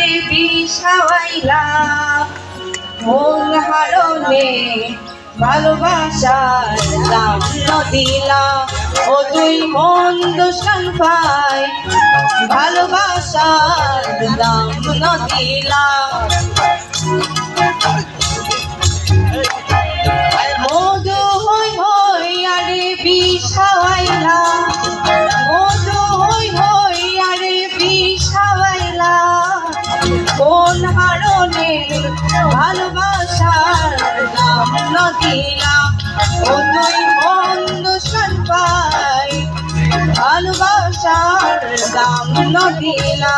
আরে বিষাওয়াইলা মন হারণে ভালোবাসার দাম দিলা ও তুই মন দোষণ পাই ভালোবাসার দাম দিলা ভালোবাসার দাম নদিলা ও তুই বন্ধ পাই ভালোবাসার নদিলা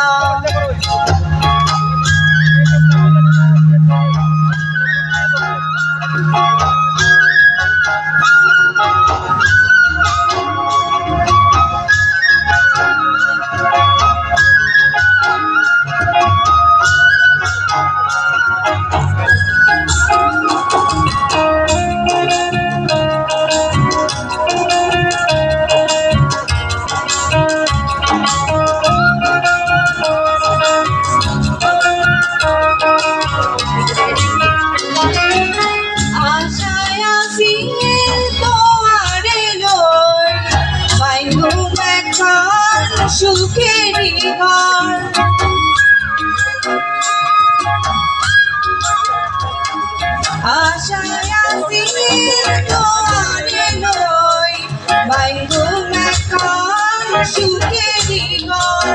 সুখেরই ঘর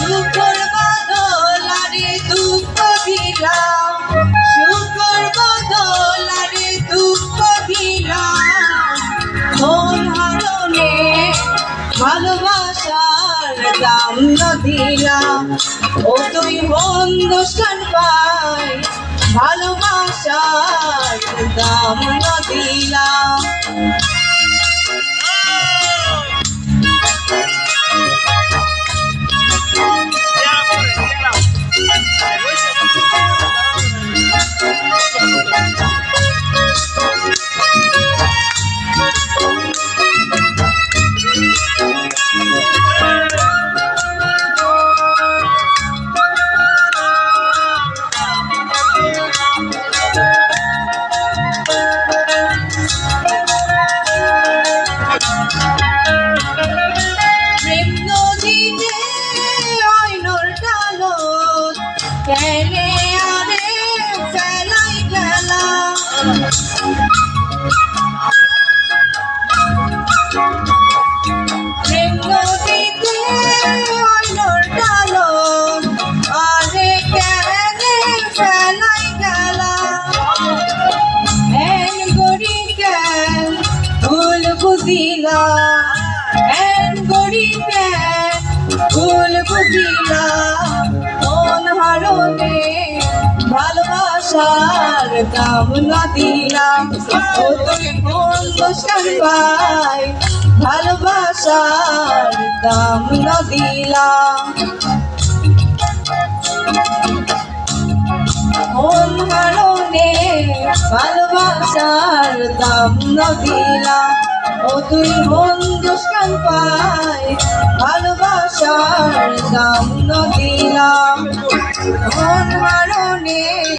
দুঃখর বদলারে দুঃখ দিলাম শুকর বদলারে দুঃখ দিলাম মন হারনে ভালোবাসার দাম দিলাম ও তুই বন্ধু দোষণ পাই ভালোবাসার দাম দিলাম কেনে আরে ফেলাই গেলা বুঝিলা এন গড়ি কেন ভুল বুঝিলা মন ভালোবাসার দাম না দিলাম। ও বসান পাই ভালোবাসার দাম না দিলাম। মন হারনে ভালোবাসার দাম নদিলা ও তুই মন দুষ্কান পাই